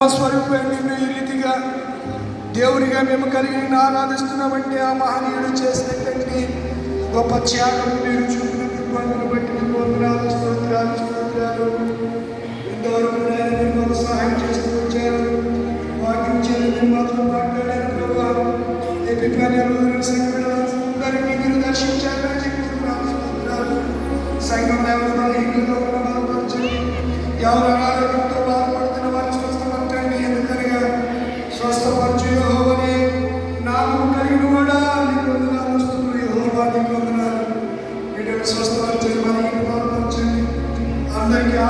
స్వరూపం నిన్ను ఈ రీతిగా దేవునిగా మేము కలిగి ఆరాధిస్తున్నామంటే ఆ మహనీయుడు చేసినటువంటి గొప్ప త్యాగం మీరు చూపిన కృపను బట్టి మీకు వందనాలు స్తోత్రాలు స్తోత్రాలు. ఇంతవరకు నాయన మాకు సహాయం చేస్తూ వచ్చారు? వాక్యం చేయాలి మాతో మాట్లాడారు ప్రభావ ఏపీ పర్యావరణ సంఘటనలందరికీ మీరు దర్శించాలని చెప్తున్నాను స్తోత్రాలు. సంఘం ఎవరు బలహీనంగా ఉన్న బలపరచండి ఎవరు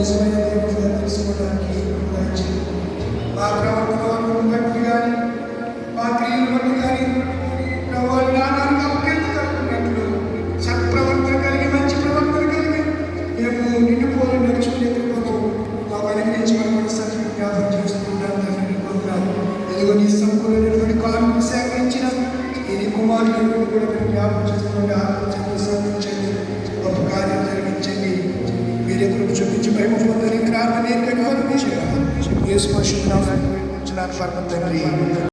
నిజమైన దేవుడిగా తెలుసుకోవడానికి దయచేయండి. మా ప్రవర్తన బట్టి కానీ మా క్రియలు బట్టి కానీ ప్రభు జ్ఞానానికి అభ్యర్థి కలుగుతున్నట్లు సత్ప్రవర్తన కలిగి మంచి ప్రవర్తన కలిగి మేము నిన్ను పోలి నడుచుకునే కృపకు మాకు అనుగ్రహించమని సత్యం జ్ఞాపకం చేస్తున్నాను తండ్రి పొందాను ఇదిగో నీ సంపూర్ణమైనటువంటి సేకరించిన ఇది నీ కుమారులను కూడా మీరు జ్ఞాపకం చేసుకుంటే ఆలోచన Wij worden in kraag meneer kunnen van Israël. Eerst was je dan, je naar het